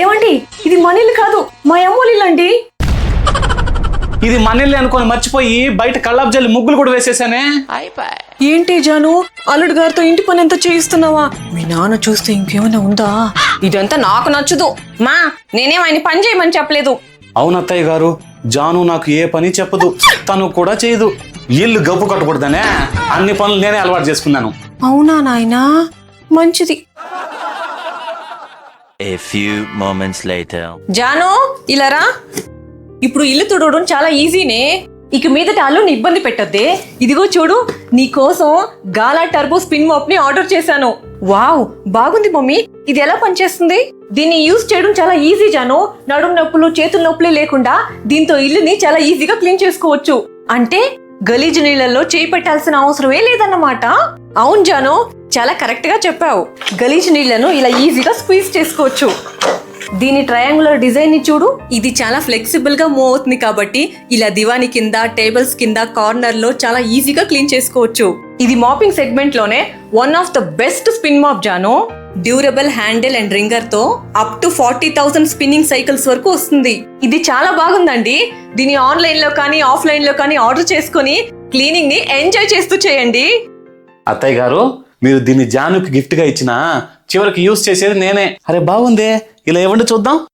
ఏమండి? ఇది మన ఇల్లు కాదు మా అమ్మోళ్ళ ఇల్లు అండి ఇది మనల్ని అనుకొని మర్చిపోయి బయట కళ్ళాపు జల్లి ముగ్గులు కూడా వేసేసానే. ఏంటి జాను? అల్లుడు గారితో ఇంటి పని ఎంత చేయిస్తున్నావా? మీ నాన్న చూస్తే ఇంకేమైనా ఉందా? ఇదంతా నాకు నచ్చదు. మా నేనేం ఆయన పని చేయమని చెప్పలేదు. అవును అత్తయ్య గారు జాను నాకు ఏ పని చెప్పదు తను కూడా చేయదు. ఇల్లు గబ్బు కట్టకూడదనే అన్ని పనులు నేనే అలవాటు చేసుకున్నాను. అవునా నాయనా? మంచిది. A few moments later. Janu ఇలారా ఇప్పుడు ఇల్లు తుడవడం చాలా ఈజీనే. ఇక మీదట అల్లుని ఇబ్బంది పెట్టొద్దే. ఇదిగో చూడు నీ కోసం గాలా టర్బో స్పిన్ మోప్ని ఆర్డర్ చేశాను. వావ్ బాగుంది మమ్మీ. ఇది ఎలా పనిచేస్తుంది? దీన్ని యూజ్ చేయడం చాలా ఈజీ జాను. నడుము నొప్పులు చేతుల నొప్పులే లేకుండా దీంతో ఇల్లుని చాలా ఈజీగా క్లీన్ చేసుకోవచ్చు. అంటే గలీజు నీళ్ళల్లో చేయి పెట్టాల్సిన అవసరమే లేదన్నమాట. అవును జాను చాలా కరెక్ట్గా చెప్పావు. గలీజు నీళ్ళను ఇలా ఈజీగా స్క్వీజ్ చేసుకోవచ్చు. దీని ట్రయాంగులర్ డిజైన్ని చూడు. ఇది చాలా ఫ్లెక్సిబుల్గా మూవ్ అవుతుంది కాబట్టి ఇలా దివాని కింద టేబుల్స్ కింద కార్నర్లో చాలా ఈజీగా క్లీన్ చేసుకోవచ్చు. ఇది mopping సెగ్మెంట్లోనే one of the best spin mop Janu. Durable handle and రింగర్తో up to forty thousand spinning cycles వరకు వస్తుంది. ఇది చాలా బాగుందండి. దీని ఆన్లైన్లో కానీ ఆఫ్లైన్లో కానీ ఆర్డర్ చేసుకుని క్లీనింగ్ని ఎంజాయ్ చేస్తూ చేయండి. అత్తయ్య గారు మీరు దీన్ని జానుకి గిఫ్ట్గా ఇచ్చిన చివరికి యూజ్ చేసేది నేనే. అరే బాగుందే ఇలా ఇవ్వండి చూద్దాం?